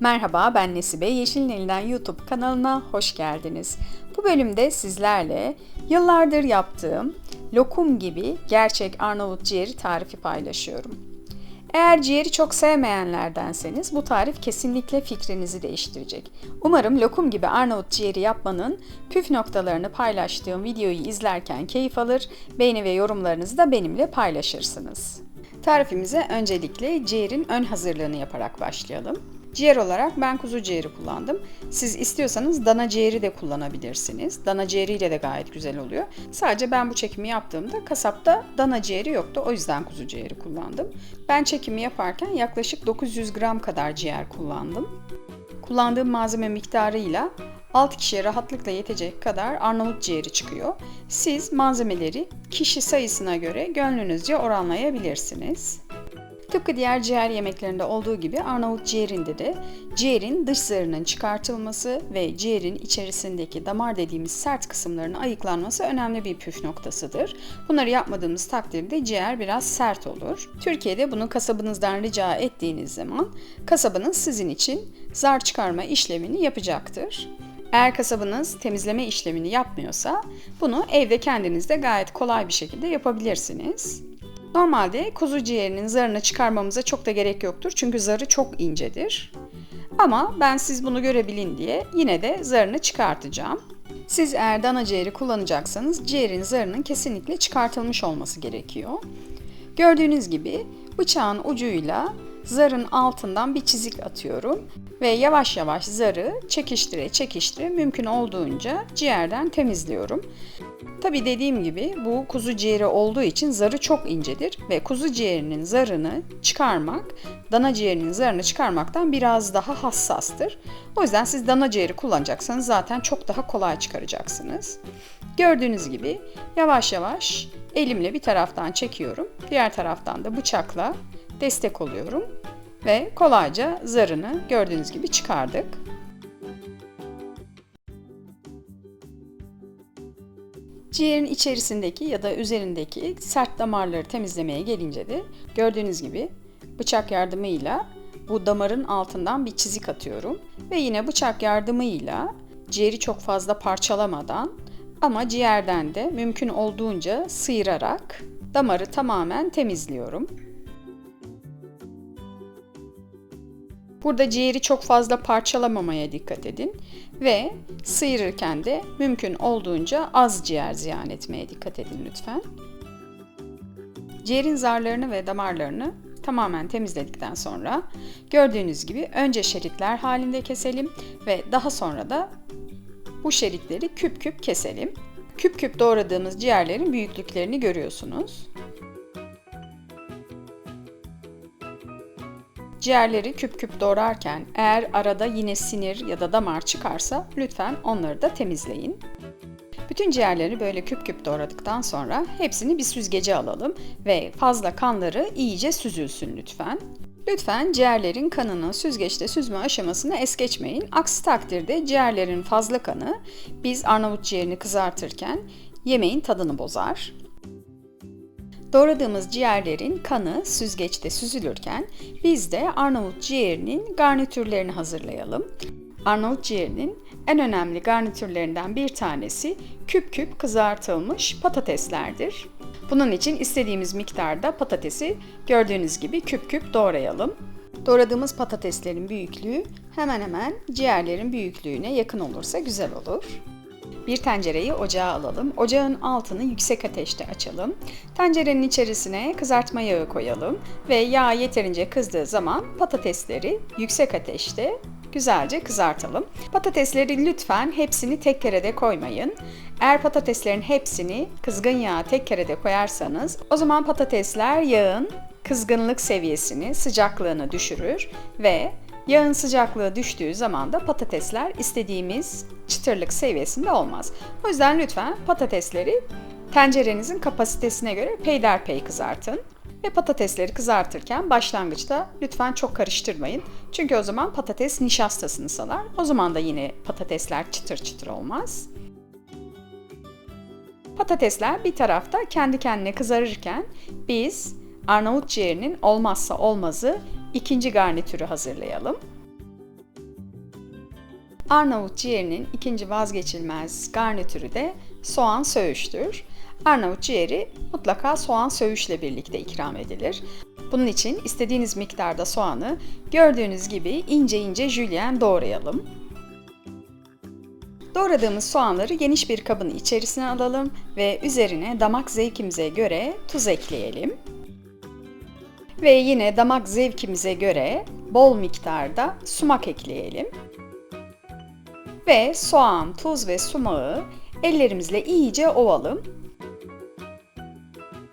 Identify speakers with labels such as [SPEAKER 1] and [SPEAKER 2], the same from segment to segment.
[SPEAKER 1] Merhaba ben Nesibe Yeşilin Elinden YouTube kanalına hoş geldiniz. Bu bölümde sizlerle yıllardır yaptığım lokum gibi gerçek Arnavut ciğeri tarifi paylaşıyorum. Eğer ciğeri çok sevmeyenlerdenseniz bu tarif kesinlikle fikrinizi değiştirecek. Umarım lokum gibi Arnavut ciğeri yapmanın püf noktalarını paylaştığım videoyu izlerken keyif alır, beğeni ve yorumlarınızı da benimle paylaşırsınız. Tarifimize öncelikle ciğerin ön hazırlığını yaparak başlayalım. Ciğer olarak ben kuzu ciğeri kullandım. Siz istiyorsanız dana ciğeri de kullanabilirsiniz. Dana ciğeriyle de gayet güzel oluyor. Sadece ben bu çekimi yaptığımda kasapta dana ciğeri yoktu. O yüzden kuzu ciğeri kullandım. Ben çekimi yaparken yaklaşık 900 gram kadar ciğer kullandım. Kullandığım malzeme miktarıyla 6 kişiye rahatlıkla yetecek kadar Arnavut ciğeri çıkıyor. Siz malzemeleri kişi sayısına göre gönlünüzce oranlayabilirsiniz. Tıpkı diğer ciğer yemeklerinde olduğu gibi Arnavut ciğerinde de ciğerin dış zarının çıkartılması ve ciğerin içerisindeki damar dediğimiz sert kısımların ayıklanması önemli bir püf noktasıdır. Bunları yapmadığımız takdirde ciğer biraz sert olur. Türkiye'de bunu kasabınızdan rica ettiğiniz zaman kasabınız sizin için zar çıkarma işlemini yapacaktır. Eğer kasabınız temizleme işlemini yapmıyorsa bunu evde kendinizde gayet kolay bir şekilde yapabilirsiniz. Normalde kuzu ciğerinin zarını çıkarmamıza çok da gerek yoktur çünkü zarı çok incedir. Ama ben siz bunu görebilin diye yine de zarını çıkartacağım. Siz eğer dana ciğeri kullanacaksanız ciğerin zarının kesinlikle çıkartılmış olması gerekiyor. Gördüğünüz gibi bıçağın ucuyla zarın altından bir çizik atıyorum ve yavaş yavaş zarı çekiştire çekiştire mümkün olduğunca ciğerden temizliyorum. Tabi dediğim gibi bu kuzu ciğeri olduğu için zarı çok incedir ve kuzu ciğerinin zarını çıkarmak dana ciğerinin zarını çıkarmaktan biraz daha hassastır. O yüzden siz dana ciğeri kullanacaksanız zaten çok daha kolay çıkaracaksınız. Gördüğünüz gibi yavaş yavaş elimle bir taraftan çekiyorum. Diğer taraftan da bıçakla destek oluyorum ve kolayca zarını gördüğünüz gibi çıkardık. Ciğerin içerisindeki ya da üzerindeki sert damarları temizlemeye gelince de gördüğünüz gibi bıçak yardımıyla bu damarın altından bir çizik atıyorum ve yine bıçak yardımıyla ciğeri çok fazla parçalamadan ama ciğerden de mümkün olduğunca sıyırarak damarı tamamen temizliyorum. Burada ciğeri çok fazla parçalamamaya dikkat edin ve sıyırırken de mümkün olduğunca az ciğer ziyan etmeye dikkat edin lütfen. Ciğerin zarlarını ve damarlarını tamamen temizledikten sonra gördüğünüz gibi önce şeritler halinde keselim ve daha sonra da bu şeritleri küp küp keselim. Küp küp doğradığımız ciğerlerin büyüklüklerini görüyorsunuz. Ciğerleri küp küp doğrarken eğer arada yine sinir ya da damar çıkarsa lütfen onları da temizleyin. Bütün ciğerleri böyle küp küp doğradıktan sonra hepsini bir süzgece alalım ve fazla kanları iyice süzülsün lütfen. Lütfen ciğerlerin kanını süzgeçte süzme aşamasını es geçmeyin. Aksi takdirde ciğerlerin fazla kanı biz Arnavut ciğerini kızartırken yemeğin tadını bozar. Doğradığımız ciğerlerin kanı süzgeçte süzülürken biz de Arnavut ciğerinin garnitürlerini hazırlayalım. Arnavut ciğerinin en önemli garnitürlerinden bir tanesi küp küp kızartılmış patateslerdir. Bunun için istediğimiz miktarda patatesi gördüğünüz gibi küp küp doğrayalım. Doğradığımız patateslerin büyüklüğü hemen hemen ciğerlerin büyüklüğüne yakın olursa güzel olur. Bir tencereyi ocağa alalım. Ocağın altını yüksek ateşte açalım. Tencerenin içerisine kızartma yağı koyalım ve yağ yeterince kızdığı zaman patatesleri yüksek ateşte güzelce kızartalım. Patatesleri lütfen hepsini tek kerede koymayın. Eğer patateslerin hepsini kızgın yağa tek kerede koyarsanız o zaman patatesler yağın kızgınlık seviyesini, sıcaklığını düşürür ve Yağın sıcaklığı düştüğü zaman da patatesler istediğimiz çıtırlık seviyesinde olmaz. O yüzden lütfen patatesleri tencerenizin kapasitesine göre peyderpey kızartın. Ve patatesleri kızartırken başlangıçta lütfen çok karıştırmayın. Çünkü o zaman patates nişastasını salar. O zaman da yine patatesler çıtır çıtır olmaz. Patatesler bir tarafta kendi kendine kızarırken biz Arnavut ciğerinin olmazsa olmazı ikinci garnitürü hazırlayalım. Arnavut ciğerinin ikinci vazgeçilmez garnitürü de soğan söğüştür. Arnavut ciğeri mutlaka soğan söğüşle birlikte ikram edilir. Bunun için istediğiniz miktarda soğanı gördüğünüz gibi ince ince jülyen doğrayalım. Doğradığımız soğanları geniş bir kabın içerisine alalım ve üzerine damak zevkimize göre tuz ekleyelim. Ve yine damak zevkimize göre bol miktarda sumak ekleyelim. Ve soğan, tuz ve sumağı ellerimizle iyice ovalım.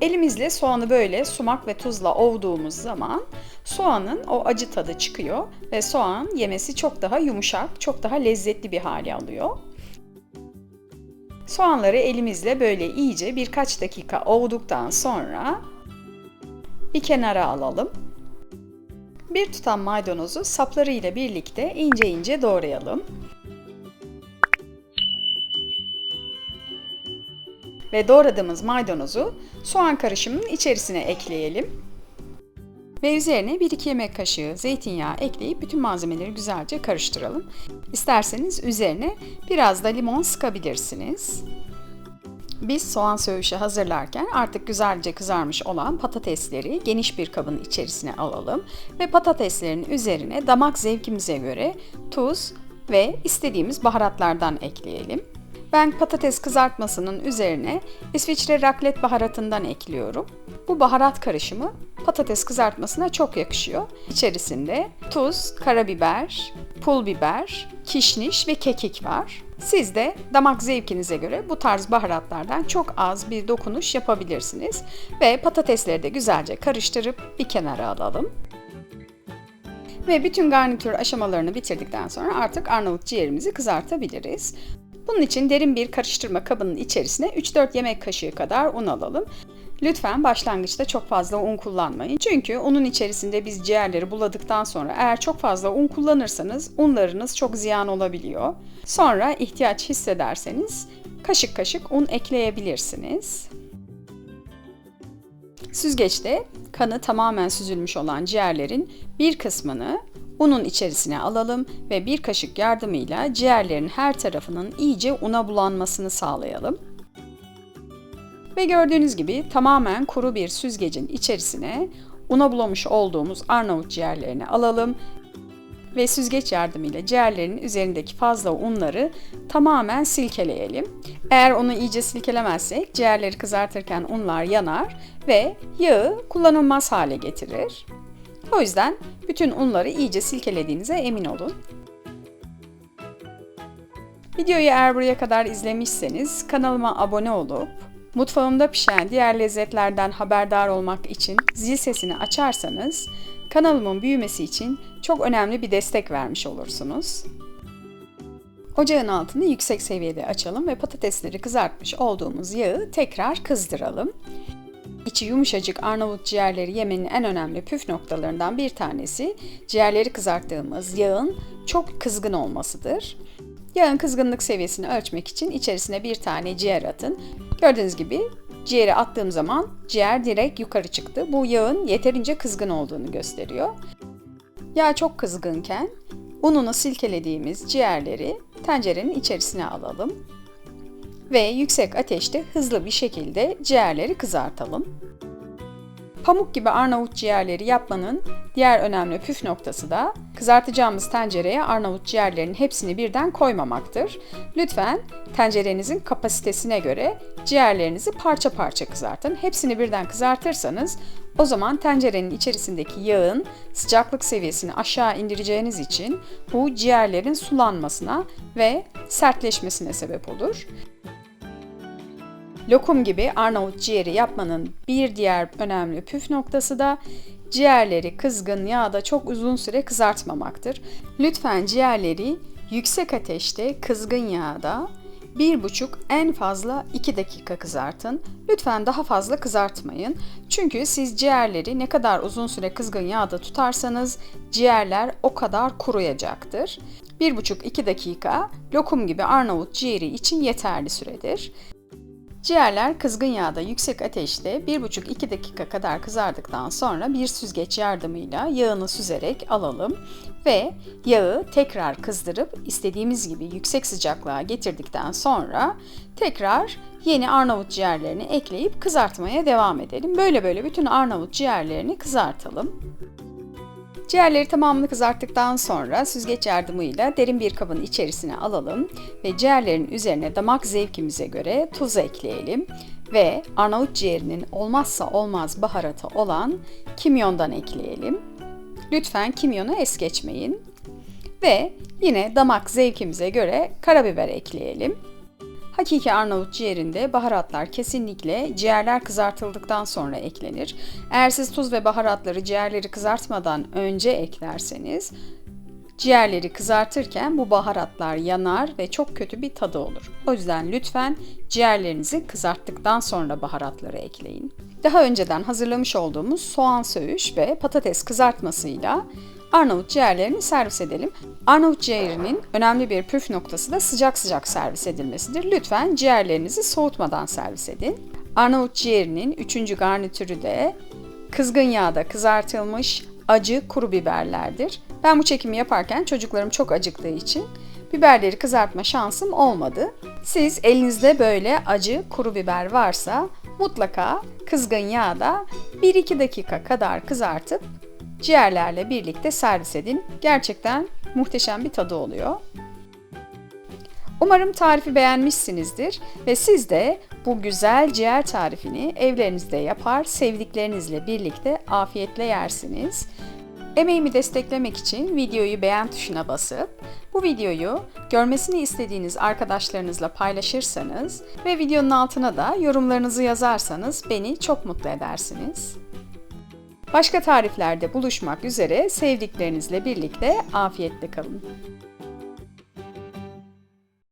[SPEAKER 1] Elimizle soğanı böyle sumak ve tuzla ovduğumuz zaman soğanın o acı tadı çıkıyor ve soğan yemesi çok daha yumuşak, çok daha lezzetli bir hale alıyor. Soğanları elimizle böyle iyice birkaç dakika ovduktan sonra bir kenara alalım. Bir tutam maydanozu sapları ile birlikte ince ince doğrayalım. Ve doğradığımız maydanozu soğan karışımının içerisine ekleyelim. Ve üzerine 1-2 yemek kaşığı zeytinyağı ekleyip bütün malzemeleri güzelce karıştıralım. İsterseniz üzerine biraz da limon sıkabilirsiniz. Biz soğan söğüşü hazırlarken artık güzelce kızarmış olan patatesleri geniş bir kabın içerisine alalım ve patateslerin üzerine damak zevkimize göre tuz ve istediğimiz baharatlardan ekleyelim. Ben patates kızartmasının üzerine İsviçre raklet baharatından ekliyorum. Bu baharat karışımı patates kızartmasına çok yakışıyor. İçerisinde tuz, karabiber, pul biber, kişniş ve kekik var. Siz de damak zevkinize göre bu tarz baharatlardan çok az bir dokunuş yapabilirsiniz. Ve patatesleri de güzelce karıştırıp bir kenara alalım. Ve bütün garnitür aşamalarını bitirdikten sonra artık Arnavut ciğerimizi kızartabiliriz. Bunun için derin bir karıştırma kabının içerisine 3-4 yemek kaşığı kadar un alalım. Lütfen başlangıçta çok fazla un kullanmayın. Çünkü unun içerisinde biz ciğerleri buladıktan sonra eğer çok fazla un kullanırsanız unlarınız çok ziyan olabiliyor. Sonra ihtiyaç hissederseniz kaşık kaşık un ekleyebilirsiniz. Süzgeçte kanı tamamen süzülmüş olan ciğerlerin bir kısmını unun içerisine alalım ve bir kaşık yardımıyla ciğerlerin her tarafının iyice una bulanmasını sağlayalım. Ve gördüğünüz gibi tamamen kuru bir süzgecin içerisine una bulamış olduğumuz Arnavut ciğerlerini alalım ve süzgeç yardımıyla ciğerlerin üzerindeki fazla unları tamamen silkeleyelim. Eğer onu iyice silkelemezsek ciğerleri kızartırken unlar yanar ve yağı kullanılmaz hale getirir. O yüzden bütün unları iyice silkelediğinize emin olun. Videoyu eğer buraya kadar izlemişseniz kanalıma abone olup mutfağımda pişen diğer lezzetlerden haberdar olmak için zil sesini açarsanız kanalımın büyümesi için çok önemli bir destek vermiş olursunuz. Ocağın altını yüksek seviyede açalım ve patatesleri kızartmış olduğumuz yağı tekrar kızdıralım. İçi yumuşacık Arnavut ciğerleri yemenin en önemli püf noktalarından bir tanesi ciğerleri kızarttığımız yağın çok kızgın olmasıdır. Yağın kızgınlık seviyesini ölçmek için içerisine bir tane ciğer atın. Gördüğünüz gibi ciğeri attığım zaman ciğer direkt yukarı çıktı. Bu yağın yeterince kızgın olduğunu gösteriyor. Yağ çok kızgınken ununu silkelediğimiz ciğerleri tencerenin içerisine alalım ve yüksek ateşte hızlı bir şekilde ciğerleri kızartalım. Pamuk gibi Arnavut ciğerleri yapmanın diğer önemli püf noktası da kızartacağımız tencereye Arnavut ciğerlerin hepsini birden koymamaktır. Lütfen tencerenizin kapasitesine göre ciğerlerinizi parça parça kızartın. Hepsini birden kızartırsanız o zaman tencerenin içerisindeki yağın sıcaklık seviyesini aşağı indireceğiniz için bu ciğerlerin sulanmasına ve sertleşmesine sebep olur. Lokum gibi Arnavut ciğeri yapmanın bir diğer önemli püf noktası da ciğerleri kızgın yağda çok uzun süre kızartmamaktır. Lütfen ciğerleri yüksek ateşte kızgın yağda bir buçuk en fazla 2 dakika kızartın. Lütfen daha fazla kızartmayın. Çünkü siz ciğerleri ne kadar uzun süre kızgın yağda tutarsanız ciğerler o kadar kuruyacaktır. 1,5-2 dakika lokum gibi Arnavut ciğeri için yeterli süredir. Ciğerler kızgın yağda yüksek ateşte 1,5-2 dakika kadar kızardıktan sonra bir süzgeç yardımıyla yağını süzerek alalım ve yağı tekrar kızdırıp istediğimiz gibi yüksek sıcaklığa getirdikten sonra tekrar yeni Arnavut ciğerlerini ekleyip kızartmaya devam edelim. Böyle böyle bütün Arnavut ciğerlerini kızartalım. Ciğerleri tamamını kızarttıktan sonra süzgeç yardımıyla derin bir kabın içerisine alalım ve ciğerlerin üzerine damak zevkimize göre tuz ekleyelim ve Arnavut ciğerinin olmazsa olmaz baharatı olan kimyondan ekleyelim. Lütfen kimyonu es geçmeyin. Ve yine damak zevkimize göre karabiber ekleyelim. Hakiki Arnavut ciğerinde baharatlar kesinlikle ciğerler kızartıldıktan sonra eklenir. Eğer siz tuz ve baharatları ciğerleri kızartmadan önce eklerseniz ciğerleri kızartırken bu baharatlar yanar ve çok kötü bir tadı olur. O yüzden lütfen ciğerlerinizi kızarttıktan sonra baharatları ekleyin. Daha önceden hazırlamış olduğumuz soğan söğüş ve patates kızartmasıyla Arnavut ciğerlerini servis edelim. Arnavut ciğerinin önemli bir püf noktası da sıcak sıcak servis edilmesidir. Lütfen ciğerlerinizi soğutmadan servis edin. Arnavut ciğerinin üçüncü garnitürü de kızgın yağda kızartılmış acı kuru biberlerdir. Ben bu çekimi yaparken çocuklarım çok acıktığı için biberleri kızartma şansım olmadı. Siz elinizde böyle acı kuru biber varsa mutlaka kızgın yağda 1-2 dakika kadar kızartıp ciğerlerle birlikte servis edin. Gerçekten muhteşem bir tadı oluyor. Umarım tarifi beğenmişsinizdir ve siz de bu güzel ciğer tarifini evlerinizde yapar, sevdiklerinizle birlikte afiyetle yersiniz. Emeğimi desteklemek için videoyu beğen tuşuna basıp bu videoyu görmesini istediğiniz arkadaşlarınızla paylaşırsanız ve videonun altına da yorumlarınızı yazarsanız beni çok mutlu edersiniz. Başka tariflerde buluşmak üzere sevdiklerinizle birlikte afiyetle kalın.